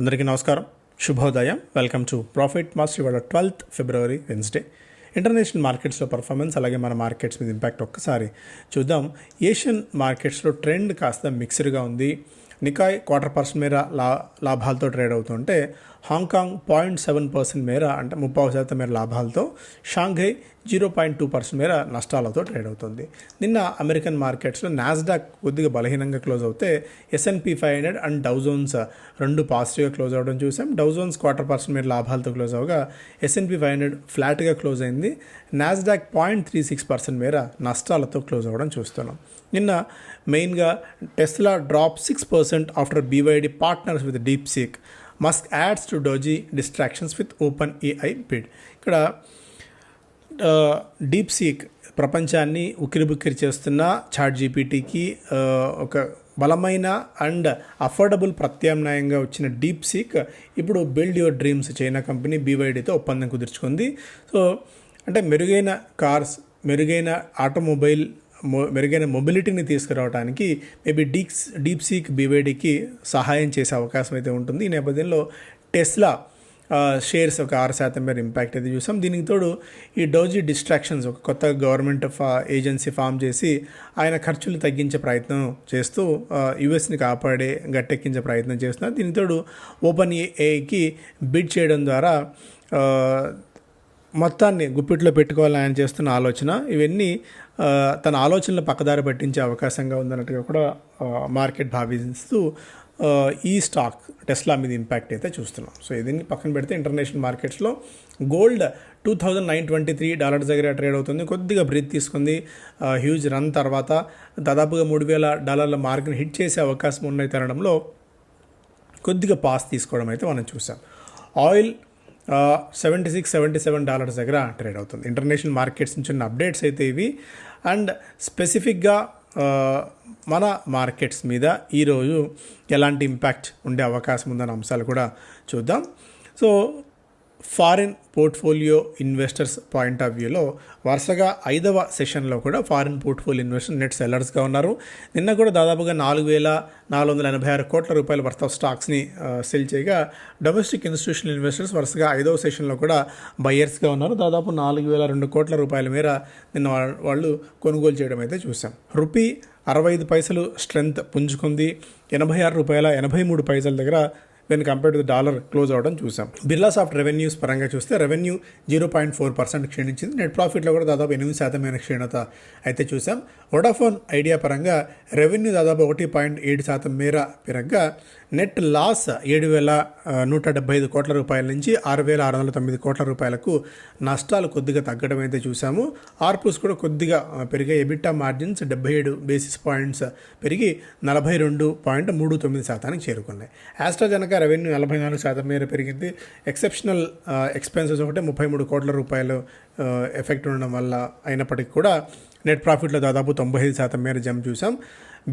అందరికీ నమస్కారం. శుభోదయం. వెల్కమ్ టు ప్రాఫిట్ మాస్టర్ ఇవాళ ట్వెల్త్ ఫిబ్రవరి వెన్స్డే ఇంటర్నేషనల్ మార్కెట్స్లో పర్ఫార్మెన్స్ అలాగే మన మార్కెట్స్ మీద ఇంపాక్ట్ ఒక్కసారి చూద్దాం. ఏషియన్ మార్కెట్స్లో ట్రెండ్ కాస్త మిక్స్డ్గా ఉంది. నికాయ్ క్వార్టర్ పర్సెంట్ మేర లా లాభాలతో ట్రేడ్ అవుతుంటే హాంకాంగ్ పాయింట్ సెవెన్ పర్సెంట్ మేర అంటే ముప్పై శాతం మేర లాభాలతో Shanghai zero point two percent మేర నష్టాలతో ట్రేడ్ అవుతుంది. నిన్న అమెరికన్ మార్కెట్స్లో నాస్డాక్ కొద్దిగా బలహీనంగా క్లోజ్ అవుతే S and P five hundred and Dow Jones రెండు పాజిటివ్గా క్లోజ్ అవ్వడం చూసాం. డౌజోన్స్ క్వార్టర్ పర్సెంట్ మేర లాభాలతో close అవగా S and P five hundred ఫ్లాట్గా క్లోజ్ అయింది. Nasdaq point three six percent మేర నష్టాలతో క్లోజ్ అవ్వడం చూస్తున్నాం. నిన్న మెయిన్గా Tesla drop six percent after BYD partners with DeepSeek Musk adds to DOGE distractions with open AI bid. ఇక్కడ DeepSeek ప్రపంచాన్ని ఉక్కిరిబుక్కిరి చేస్తున్న చాట్ జీపీటీకి ఒక బలమైన అండ్ అఫోర్డబుల్ ప్రత్యామ్నాయంగా వచ్చిన డీప్ సీక్ ఇప్పుడు build your dreams China company బీవైడీతో ఒప్పందం కుదుర్చుకుంది. సో అంటే మెరుగైన కార్స్ మెరుగైన ఆటోమొబైల్ మెరుగైన మొబిలిటీని తీసుకురావడానికి మేబీ డీక్స్ డీప్ సీక్ బీవేడీకి సహాయం చేసే అవకాశం అయితే ఉంటుంది. ఈ నేపథ్యంలో టెస్లా షేర్స్ ఒక ఆరు శాతం మేర ఇంపాక్ట్ అయితే చూసాం. దీనికి తోడు ఈ డోజీ డిస్ట్రాక్షన్స్ ఒక కొత్త గవర్నమెంట్ ఏజెన్సీ ఫామ్ చేసి ఆయన ఖర్చులు తగ్గించే ప్రయత్నం చేస్తూ యుఎస్ని కాపాడే గట్టెక్కించే ప్రయత్నం చేస్తున్నారు. దీనికి తోడు ఓపెన్ ఏఐకి బిడ్ చేయడం ద్వారా మొత్తాన్ని గుప్పిట్లో పెట్టుకోవాలని ఆయన చేస్తున్న ఆలోచన ఇవన్నీ తన ఆలోచనలు పక్కదారి పట్టించే అవకాశంగా ఉందన్నట్టుగా కూడా మార్కెట్ భావిస్తూ ఈ స్టాక్ టెస్లా మీద ఇంపాక్ట్ అయితే చూస్తున్నాం. సో దీన్ని పక్కన పెడితే ఇంటర్నేషనల్ మార్కెట్స్లో gold two thousand nine twenty three dollars దగ్గర ట్రేడ్ అవుతుంది. కొద్దిగా బ్రీత్ తీసుకుంది. హ్యూజ్ రన్ తర్వాత దాదాపుగా మూడు వేల డాలర్ల మార్క్ని హిట్ చేసే అవకాశం ఉన్నాయి తరడంలో కొద్దిగా పాస్ తీసుకోవడం అయితే మనం చూసాం. Oil seventy six seventy seven dollars దగ్గర ట్రేడ్ అవుతుంది. ఇంటర్నేషనల్ మార్కెట్స్ నుంచి ఉన్న అప్డేట్స్ అయితే ఇవి. అండ్ స్పెసిఫిక్గా మన మార్కెట్స్ మీద ఈరోజు ఎలాంటి ఇంపాక్ట్ ఉండే అవకాశం ఉందన్న అంశాలు కూడా చూద్దాం. So foreign portfolio investors point of వ్యూలో వరుసగా ఐదవ సెషన్లో కూడా ఫారిన్ పోర్ట్ఫోలియో ఇన్వెస్టర్ నెట్ సెల్లర్స్గా ఉన్నారు. నిన్న కూడా దాదాపుగా నాలుగు వేల నాలుగు వందల ఎనభై ఆరు కోట్ల రూపాయల వర్త్ ఆఫ్ స్టాక్స్ని సెల్ చేయగా డొమెస్టిక్ ఇన్స్టిట్యూషనల్ ఇన్వెస్టర్స్ వరుసగా ఐదవ సెషన్లో కూడా బయ్యర్స్గా ఉన్నారు. దాదాపు నాలుగు వేల రెండు కోట్ల రూపాయల మేర నిన్న వాళ్ళు కొనుగోలు చేయడం అయితే చూసాం రూపీ అరవై ఐదు పైసలు స్ట్రెంగ్త్ పుంజుకుంది. ఎనభై ఆరు రూపాయల ఎనభై మూడు పైసల దగ్గర when compare to dollar close అవడం చూసాం. బిర్లా సాఫ్ట్ రెవెన్యూస్ పరంగా చూస్తే revenue zero point four percent క్షీణించింది. Net ప్రాఫిట్లో కూడా దాదాపు ఎనిమిది శాతమైన క్షీణత అయితే చూసాం. వోడాఫోన్ ఐడియా పరంగా రెవెన్యూ దాదాపు ఒకటి పాయింట్ ఏడు శాతం మేర పెరగ్గా నెట్ లాస్ ఏడు వేల నూట డెబ్బై ఐదు కోట్ల రూపాయల నుంచి ఆరు వేల ఆరు వందల తొమ్మిది కోట్ల రూపాయలకు నష్టాలు కొద్దిగా తగ్గడం అయితే చూసాము ఆర్పుస్ కూడా కొద్దిగా పెరిగాయి. ఎబిటా మార్జిన్స్ డెబ్బై ఏడు బేసిస్ పాయింట్స్ పెరిగి నలభై రెండు పాయింట్ మూడు తొమ్మిది శాతానికి చేరుకున్నాయి. ఆస్ట్రాజనక రెవెన్యూ నలభై నాలుగు శాతం మేర పెరిగింది. ఎక్సెప్షనల్ ఎక్స్పెన్సెస్ ఒకటే ముప్పై మూడు కోట్ల రూపాయలు ఎఫెక్ట్ ఉండడం వల్ల అయినప్పటికీ కూడా నెట్ ప్రాఫిట్లో దాదాపు తొంభై ఐదు శాతం మేర జంప్ చూసాం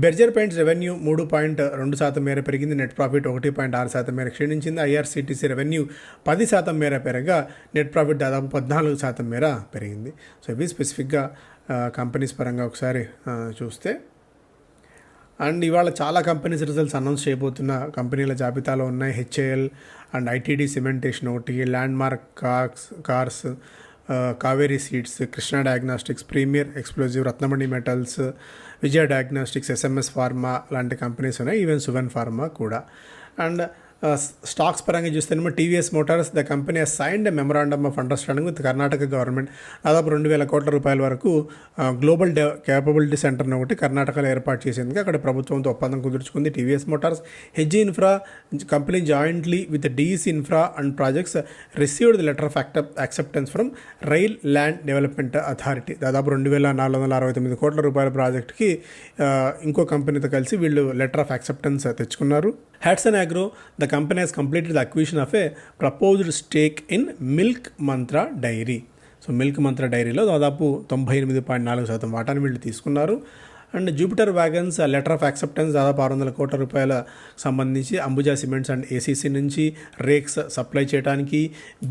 బెర్జర్ పెయింట్స్ రెవెన్యూ మూడు పాయింట్ రెండు శాతం మేర పెరిగింది. నెట్ ప్రాఫిట్ ఒకటి పాయింట్ ఆరు శాతం మేర క్షీణించింది. ఐఆర్సీటీసీ రెవెన్యూ పది శాతం మేర పెరగగా నెట్ ప్రాఫిట్ దాదాపు పద్నాలుగు శాతం మేర పెరిగింది. సో ఇవి స్పెసిఫిక్గా కంపెనీస్ పరంగా ఒకసారి చూస్తే. అండ్ ఇవాళ చాలా కంపెనీస్ రిజల్ట్స్ అనౌన్స్ చేయబోతున్న కంపెనీల జాబితాలో ఉన్నాయి. హెచ్ఏఎల్ అండ్ ఐటీడీ సిమెంటేషన్ ఒకటి landmark cars cars Kaveri seeds Krishna diagnostics premier explosive Ratnamani metals Vijaya diagnostics SMS pharma లాంటి కంపెనీస్ ఉన్నాయి. ఈవెన్ సువెన్ ఫార్మా కూడా. అండ్ స్టాక్స్ పరంగా చూస్తేనేమో TVS motors the company signed memorandum of understanding with Karnataka government దాదాపు రెండు వేల కోట్ల రూపాయల వరకు గ్లోబల్ డె క్యాపబిలిటీ సెంటర్ను ఒకటి కర్ణాటకలో ఏర్పాటు చేసేందుకు అక్కడ ప్రభుత్వంతో ఒప్పందం కుదుర్చుకుంది TVS Motors. He's infra company jointly with DEC infra and projects received the letter of acceptance from rail land development authority దాదాపు రెండు వేల నాలుగు వందల అరవై తొమ్మిది కోట్ల రూపాయల ప్రాజెక్ట్కి ఇంకో కంపెనీతో కలిసి వీళ్ళు లెటర్ ఆఫ్ యాక్సెప్టెన్స్ తెచ్చుకున్నారు. Hatsun agro the company has completed the acquisition of a proposed stake in milk Mantra dairy so milk Mantra డైరీలో దాదాపు తొంభై ఎనిమిది పాయింట్ నాలుగు శాతం వాటాను వీళ్ళు తీసుకున్నారు. And Jupiter wagons letter of acceptance దాదాపు ఆరు వందల కోట్ల రూపాయల సంబంధించి అంబుజా సిమెంట్స్ అండ్ ఏసీసీ నుంచి రేక్స్ సప్లై చేయడానికి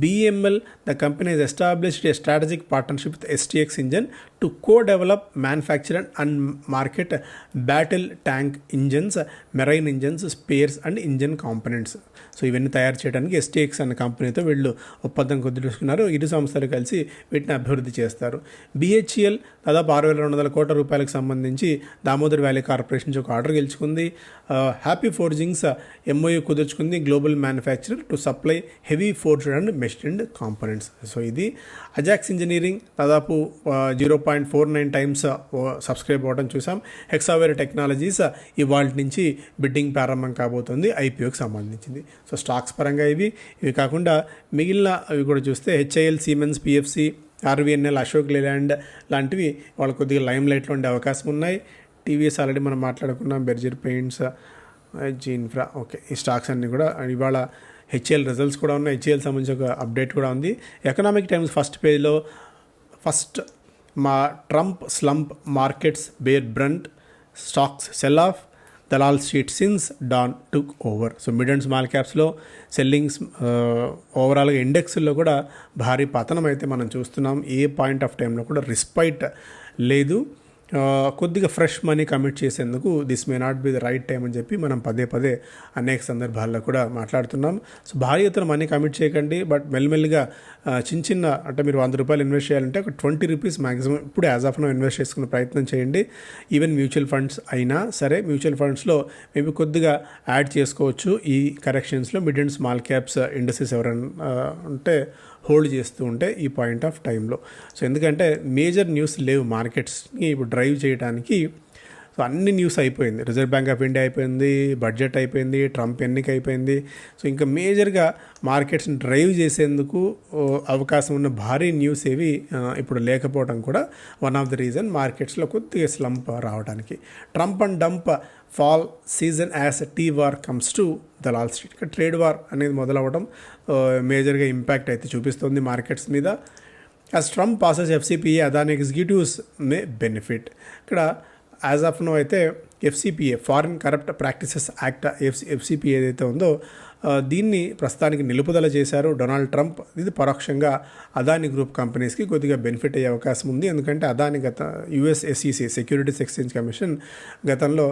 BML the company has established a strategic partnership with STX engine to co develop manufacture and market battle tank engines marine engines spares and engine components so ఇవన్నీ తయారు చేయడానికి STX అనే కంపెనీతో వీళ్ళు ఒప్పందం కుదుర్చుకున్నారు. ఇరు సంస్థలు కలిసి వీటిని అభివృద్ధి చేస్తారు. బిహెచ్ఎల్ దాదాపు ఆరు వేల రెండు వందల కోట్ల రూపాయలకు సంబంధించి దామోదర్ వ్యాలీ కార్పొరేషన్ నుంచి ఒక ఆర్డర్ గెలుచుకుంది. Happy forgings MOU కుదుర్చుకుంది. Global manufacturer to supply heavy forged and machined components so ఇది అజాక్స్ ఇంజనీరింగ్ దాదాపు zero point four nine times subscribe అవ్వడం చూసాం. హెక్సావేర్ టెక్నాలజీస్ ఇవాళ నుంచి బిడ్డింగ్ ప్రారంభం కాబోతుంది. ఐపీఓకి సంబంధించింది. సో స్టాక్స్ పరంగా ఇవి. ఇవి కాకుండా మిగిలిన అవి కూడా చూస్తే HIL Siemens PFC RVNL Ashok Leyland లాంటివి వాళ్ళ కొద్దిగా లైమ్ లైట్లో ఉండే అవకాశం ఉన్నాయి. టీవీఎస్ ఆల్రెడీ మనం మాట్లాడుకున్నాం బెర్జర్ పెయింట్స్ జీన్ఫ్రా ఓకే ఈ స్టాక్స్ అన్నీ కూడా. ఇవాళ హెచ్ఏఎల్ రిజల్ట్స్ కూడా ఉన్నాయి. హెచ్ఎల్ సంబంధించి ఒక అప్డేట్ కూడా ఉంది. ఎకనామిక్ టైమ్స్ ఫస్ట్ పేజ్లో ఫస్ట్ మా Trump slump markets bear brunt stocks sell off. Dalal street since Don took over so mid and small క్యాప్స్లో sellings ఓవరాల్గా ఇండెక్స్లో కూడా భారీ పతనం అయితే మనం చూస్తున్నాం ఏ పాయింట్ ఆఫ్ టైంలో కూడా రిస్పైట్ లేదు. కొద్దిగా ఫ్రెష్ మనీ కమిట్ చేసేందుకు this may not be the right time అని చెప్పి మనం పదే పదే అనేక సందర్భాల్లో కూడా మాట్లాడుతున్నాం. సో భారీ ఎత్తున మనీ కమిట్ చేయకండి బట్ మెల్లిమెల్లిగా చిన్న చిన్న అంటే మీరు వంద రూపాయలు ఇన్వెస్ట్ చేయాలంటే ఒక ట్వంటీ రూపీస్ మ్యాక్సిమం ఇప్పుడు యాజ్ ఆఫ్ నో ఇన్వెస్ట్ చేసుకునే ప్రయత్నం చేయండి. ఈవెన్ మ్యూచువల్ ఫండ్స్ అయినా సరే మ్యూచువల్ ఫండ్స్లో మేబీ కొద్దిగా యాడ్ చేసుకోవచ్చు. ఈ కరెక్షన్స్లో mid and small caps industries ఎవరైనా ఉంటే హోల్డ్ చేస్తూ ఉంటే ఈ పాయింట్ ఆఫ్ టైంలో. సో ఎందుకంటే మేజర్ న్యూస్ లేవు మార్కెట్స్ని ఇప్పుడు డ్రైవ్ చేయడానికి సో అన్ని న్యూస్ అయిపోయింది. రిజర్వ్ బ్యాంక్ ఆఫ్ ఇండియా అయిపోయింది బడ్జెట్ అయిపోయింది ట్రంప్ ఎన్నిక అయిపోయింది. సో ఇంకా మేజర్గా మార్కెట్స్ని డ్రైవ్ చేసేందుకు అవకాశం ఉన్న భారీ న్యూస్ ఏవి ఇప్పుడు లేకపోవడం కూడా వన్ ఆఫ్ ద రీజన్ మార్కెట్స్లో కొద్దిగా స్లంప్ రావడానికి. Trump and dump fall season as T war comes to Dalal street. ఇక్కడ ట్రేడ్ వార్ అనేది మొదలవ్వడం మేజర్గా ఇంపాక్ట్ అయితే చూపిస్తుంది మార్కెట్స్ మీద. As Trump passes FCPA Adani executives may benefit. ఇక్కడ యాజ్ ఆఫ్ నో అయితే FCPA foreign corrupt practices act FC FCPA ఏదైతే ఉందో దీన్ని ప్రస్తుతానికి నిలుపుదల చేశారు. డొనాల్డ్ ట్రంప్ ఇది పరోక్షంగా అదాని గ్రూప్ కంపెనీస్కి కొద్దిగా బెనిఫిట్ అయ్యే అవకాశం ఉంది. ఎందుకంటే అదాని గత యుఎస్ఎస్ఈసి సెక్యూరిటీస్ ఎక్స్చేంజ్ కమిషన్ గతంలో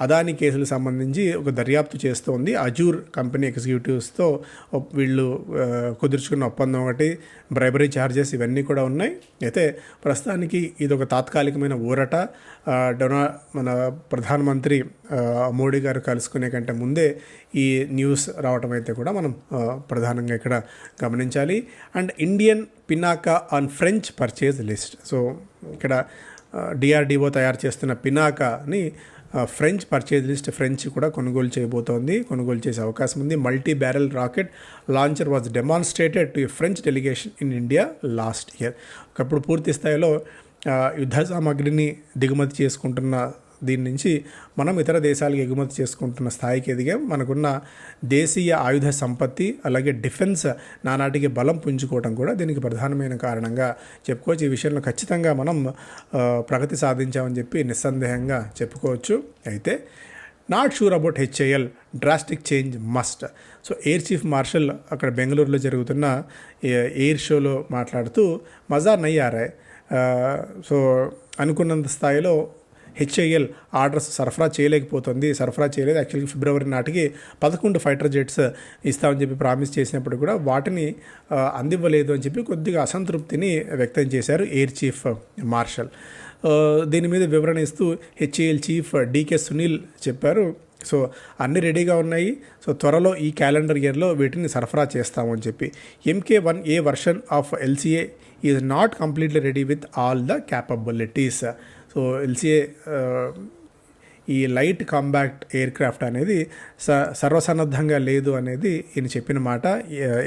అదాని కేసులకు సంబంధించి ఒక దర్యాప్తు చేస్తోంది. అజూర్ కంపెనీ ఎగ్జిక్యూటివ్స్తో వీళ్ళు కుదుర్చుకున్న ఒప్పందం ఒకటి బ్రైబరీ ఛార్జెస్ ఇవన్నీ కూడా ఉన్నాయి. అయితే ప్రస్తుతానికి ఇది ఒక తాత్కాలికమైన ఊరట. డొనా మన ప్రధానమంత్రి మోడీ గారు కలుసుకునే కంటే ముందే ఈ న్యూస్ రావటం అయితే కూడా మనం ప్రధానంగా ఇక్కడ గమనించాలి. And Indian Pinaka on French purchase list. So ఇక్కడ డిఆర్డిఓ తయారు చేస్తున్న పినాకాని ఫ్రెంచ్ పర్చేజ్ లిస్ట్ ఫ్రెంచ్ కూడా కొనుగోలు చేయబోతోంది కొనుగోలు చేసే అవకాశం ఉంది. Multi barrel rocket launcher was demonstrated to French delegation in India last year. ఒకప్పుడు పూర్తి స్థాయిలో యుద్ధ సామాగ్రిని దిగుమతి చేసుకుంటున్న దీని నుంచి మనం ఇతర దేశాలకు ఎగుమతి చేసుకుంటున్న స్థాయికి ఎదిగే మనకున్న దేశీయ ఆయుధ సంపత్తి అలాగే డిఫెన్స్ నానాటికి బలం పుంజుకోవడం కూడా దీనికి ప్రధానమైన కారణంగా చెప్పుకోవచ్చు. ఈ విషయంలో ఖచ్చితంగా మనం ప్రగతి సాధించామని చెప్పి నిస్సందేహంగా చెప్పుకోవచ్చు. అయితే not sure about HAL drastic change must. So air chief marshal అక్కడ బెంగళూరులో జరుగుతున్న ఏ- ఎయిర్ షోలో మాట్లాడుతూ మజార్ నయ్యారే. సో అనుకున్నంత స్థాయిలో హెచ్ఐఎల్ ఆర్డర్స్ సరఫరా చేయలేకపోతుంది. సరఫరా చేయలేదు. యాక్చువల్గా ఫిబ్రవరి నాటికి పదకొండు ఫైటర్ జెట్స్ ఇస్తామని చెప్పి ప్రామిస్ చేసినప్పుడు కూడా వాటిని అందివ్వలేదు అని చెప్పి కొద్దిగా అసంతృప్తిని వ్యక్తం చేశారు ఎయిర్ చీఫ్ మార్షల్. దీని మీద వివరణ ఇస్తూ హెచ్ఏఎల్ చీఫ్ డీకే సునీల్ చెప్పారు. సో అన్నీ రెడీగా ఉన్నాయి. సో త్వరలో ఈ క్యాలెండర్ ఇయర్లో వీటిని సరఫరా చేస్తామని చెప్పి. MK one A version of LCA is not completely ready with all the capabilities. So LCA ఈ లైట్ కాంబాక్ట్ ఎయిర్ క్రాఫ్ట్ అనేది స సర్వసన్నద్ధంగా లేదు అనేది ఈయన చెప్పిన మాట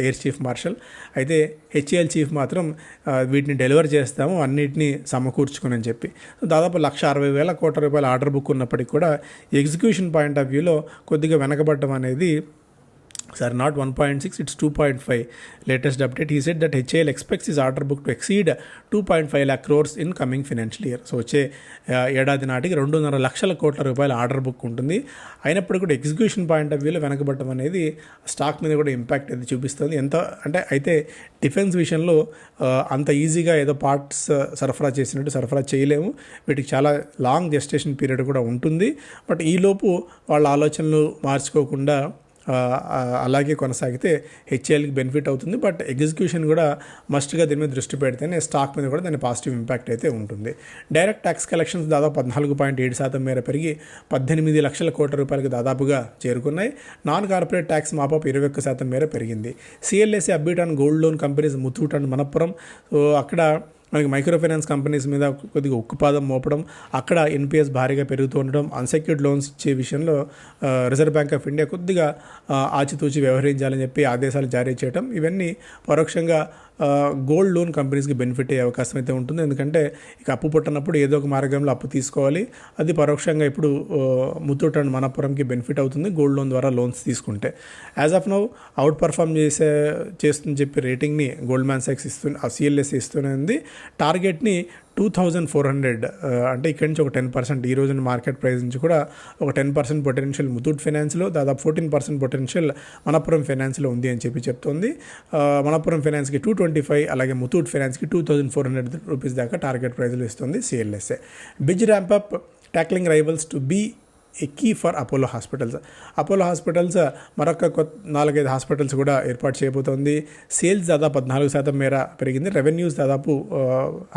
ఎయిర్ చీఫ్ మార్షల్. అయితే హెచ్ఏఎల్ చీఫ్ మాత్రం వీటిని డెలివర్ చేస్తాము అన్నిటినీ సమకూర్చుకుని అని చెప్పి. దాదాపు లక్ష అరవై వేల కోట్ల రూపాయల ఆర్డర్ బుక్ ఉన్నప్పటికీ కూడా ఎగ్జిక్యూషన్ పాయింట్ ఆఫ్ వ్యూలో కొద్దిగా వెనకబడటం అనేది Sorry, not 1.6, it's 2.5. Latest update, he said that HAL expects his order book to exceed 2.5 lakh crores in coming financial year. So వచ్చే uh, ఏడాది నాటికి రెండున్నర లక్షల కోట్ల రూపాయల ఆర్డర్ బుక్ ఉంటుంది అయినప్పటికీ కూడా ఎగ్జిక్యూషన్ పాయింట్ ఆఫ్ వ్యూలో వెనకబడటం అనేది స్టాక్ మీద కూడా ఇంపాక్ట్ అది చూపిస్తుంది ఎంత అంటే అయితే డిఫెన్స్ విషయంలో uh, అంత ఈజీగా ఏదో పార్ట్స్ uh, సరఫరా చేసినట్టు సరఫరా చేయలేము వీటికి చాలా లాంగ్ జెస్టేషన్ పీరియడ్ కూడా ఉంటుంది బట్ ఈలోపు వాళ్ళ ఆలోచనలు మార్చుకోకుండా అలాగే కొనసాగితే హెచ్ఏఎల్కి బెనిఫిట్ అవుతుంది. బట్ ఎగ్జిక్యూషన్ కూడా మస్ట్గా దీని మీద దృష్టి పెడితేనే స్టాక్ మీద కూడా దాని పాజిటివ్ ఇంపాక్ట్ అయితే ఉంటుంది. డైరెక్ట్ ట్యాక్స్ కలెక్షన్స్ దాదాపు పద్నాలుగు పాయింట్ ఏడు శాతం మేర పెరిగి పద్దెనిమిది లక్షల కోట్ల రూపాయలకు దాదాపుగా చేరుకున్నాయి. నాన్ కార్పొరేట్ ట్యాక్స్ మాపప్ ఇరవై ఒక్క శాతం మేర పెరిగింది. CLSA upbeat and gold loan companies Muthoot and Manappuram. So అక్కడ మనకి మైక్రో ఫైనాన్స్ కంపెనీస్ మీద కొద్దిగా ఉక్కుపాదం మోపడం అక్కడ ఎన్పిఎస్ భారీగా పెరుగుతూ ఉండడం అన్సెక్యూర్డ్ లోన్స్ ఇచ్చే విషయంలో రిజర్వ్ బ్యాంక్ ఆఫ్ ఇండియా కొద్దిగా ఆచితూచి వ్యవహరించాలని చెప్పి ఆదేశాలు జారీ చేయడం ఇవన్నీ పరోక్షంగా గోల్డ్ లోన్ కంపెనీస్కి బెనిఫిట్ అయ్యే అవకాశం అయితే ఉంటుంది. ఎందుకంటే ఇక అప్పు పుట్టినప్పుడు ఏదో ఒక మార్గంలో అప్పు తీసుకోవాలి. అది పరోక్షంగా ఇప్పుడు ముత్తూట్ అండ్ మనపురంకి బెనిఫిట్ అవుతుంది గోల్డ్ లోన్ ద్వారా లోన్స్ తీసుకుంటే. As of now out perform చేసే చేస్తుందని చెప్పి రేటింగ్ని గోల్డ్ మ్యాన్ సాక్స్ ఇస్తూ సిఎల్ఎస్ ఇస్తూనే ఉంది. టార్గెట్ని టూ థౌజండ్ ఫోర్ హండ్రెడ్ అంటే ఇక్కడి నుంచి ఒక టెన్ పర్సెంట్ ఈ రోజున మార్కెట్ ప్రైస్ నుంచి కూడా ఒక టెన్ పర్సెంట్ పొటెన్షియల్ ముతూట్ ఫైనాన్స్లో దాదాపు ఫోర్టీన్ పర్సెంట్ పొటెన్షియల్ మనపురం ఫైనాన్స్లో ఉంది అని చెప్పి చెప్తోంది. మనపురం ఫైనాన్స్కి టూ ట్వంటీ ఫైవ్ అలాగే Muthoot ఫైనాన్స్కి two thousand four hundred rupees దాకా టార్గెట్ ప్రైస్లో ఇస్తుంది CLSA biz ramp up tackling rivals to be a key for Apollo Hospitals Apollo Hospitals మరొక కొత్త నాలుగైదు హాస్పిటల్స్ కూడా ఏర్పాటు చేయబోతోంది. సేల్స్ దాదాపు పద్నాలుగు శాతం మేర పెరిగింది. రెవెన్యూస్ దాదాపు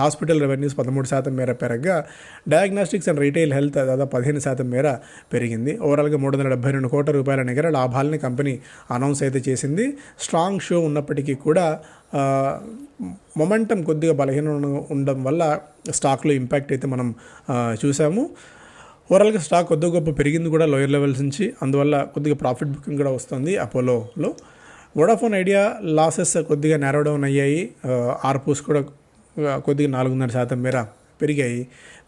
హాస్పిటల్ రెవెన్యూస్ పదమూడు శాతం మేర పెరగగా. డయాగ్నోస్టిక్స్ అండ్ రీటైల్ హెల్త్ దాదాపు పదిహేను శాతం మేర పెరిగింది. ఓవరాల్గా మూడు వందల డెబ్బై రెండు కోట్ల రూపాయల నిగర లాభాలని కంపెనీ అనౌన్స్ అయితే చేసింది. స్ట్రాంగ్ షో ఉన్నప్పటికీ కూడా మొమెంటం కొద్దిగా బలహీన ఉండడం వల్ల స్టాక్లో ఇంపాక్ట్ అయితే మనం చూసాము. ఓవరాల్గా స్టాక్ కొద్ది గొప్ప పెరిగింది కూడా లోయర్ లెవెల్స్ నుంచి. అందువల్ల కొద్దిగా ప్రాఫిట్ బుకింగ్ కూడా వస్తుంది అపోలోలో వోడాఫోన్ ఐడియా లాసెస్ కొద్దిగా నేరో డౌన్ అయ్యాయి. ఆర్పూస్ కూడా కొద్దిగా నాలుగున్నర శాతం మేర పెరిగాయి.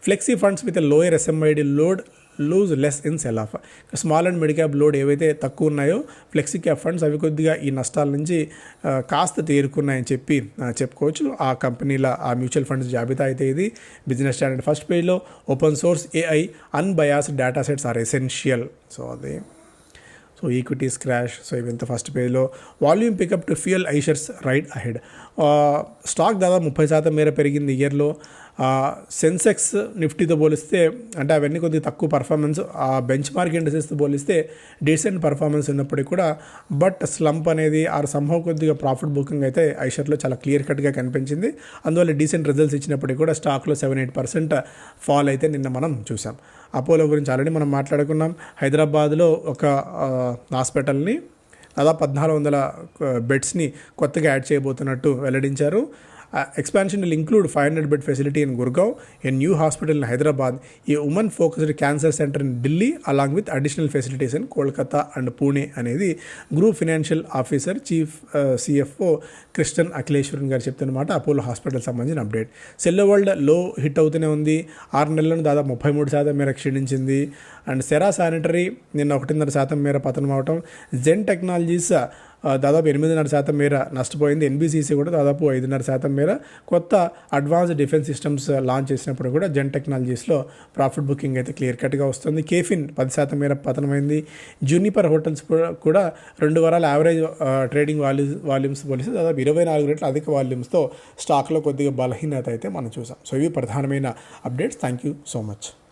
Flexi funds with lower SMID load lose less in sell off small and mid cap load ఏవైతే తక్కువ ఉన్నాయో ఫ్లెక్సీ క్యాప్ ఫండ్స్ అవి కొద్దిగా ఈ నష్టాల నుంచి కాస్త తేరుకున్నాయని చెప్పి చెప్పుకోవచ్చు. ఆ కంపెనీల ఆ మ్యూచువల్ ఫండ్స్ జాబితా అయితే ఇది. బిజినెస్ స్టాండర్డ్ ఫస్ట్ పేజ్లో open source AI unbiased data sets are essential so అది. సో ఈక్విటీస్ క్రాష్ సో ఇవంతా ఫస్ట్ పేజ్లో volume pickup to fuel Eicher's ride ahead stock దాదాపు ముప్పై శాతం మేర పెరిగింది ఇయర్లో సెన్సెక్స్ నిఫ్టీతో పోలిస్తే అంటే అవన్నీ కొద్దిగా తక్కువ పర్ఫార్మెన్స్ ఆ బెంచ్ మార్క్ ఇండస్ట్రీస్తో పోలిస్తే డీసెంట్ పర్ఫార్మెన్స్ ఉన్నప్పటికీ కూడా బట్ స్లంప్ అనేది ఆ సంభవ కొద్దిగా ప్రాఫిట్ బుకింగ్ అయితే ఐషర్లో చాలా క్లియర్ కట్గా కనిపించింది. అందువల్ల డీసెంట్ రిజల్ట్స్ ఇచ్చినప్పటికీ కూడా స్టాక్లో సెవెన్ ఎయిట్ పర్సెంట్ ఫాల్ అయితే నిన్న మనం చూసాం అపోలో గురించి ఆల్రెడీ మనం మాట్లాడుకున్నాం. హైదరాబాద్లో ఒక హాస్పిటల్ని దాదాపు పద్నాలుగు వందల బెడ్స్ని కొత్తగా యాడ్ చేయబోతున్నట్టు వెల్లడించారు. Expansion will include five hundred bed facility in Gurgaon a new hospital in Hyderabad a women focused cancer centre in Delhi along with additional facilities in Kolkata and Pune అనేది group financial officer chief CFO Krishnan Akhileswaran garu చెప్తున్నమాట Apollo hospital సంబంధించిన update సెల్లో వరల్డ్లో hit అవుతూనే ఉంది. ఆరు నెలలను దాదాపు ముప్పై మూడు శాతం మేర క్షీణించింది. అండ్ సెరా శానిటరీ నిన్న ఒకటిన్నర శాతం మేర పతనం అవటం. జెన్ టెక్నాలజీస్ దాదాపు ఎనిమిదిన్నర శాతం మేర నష్టపోయింది. ఎన్బిసిసి కూడా దాదాపు ఐదున్నర శాతం మేర కొత్త అడ్వాన్స్డ్ డిఫెన్స్ సిస్టమ్స్ లాంచ్ చేసినప్పుడు కూడా జెన్ టెక్నాలజీస్లో ప్రాఫిట్ బుకింగ్ అయితే క్లియర్ కట్గా వస్తుంది. కేఫిన్ పది శాతం మేర పతనమైంది. జూనిపర్ హోటల్స్ కూడా- కూడా రెండు వారాల యావరేజ్ ట్రేడింగ్ వాల్యూస్ వాల్యూమ్స్ పోలిస్తే దాదాపు ఇరవై నాలుగు రెట్ల అధిక వాల్యూమ్స్తో స్టాక్లో కొద్దిగా బలహీనత అయితే మనం చూసాం. సో ఇవి ప్రధానమైన updates. Thank you so much.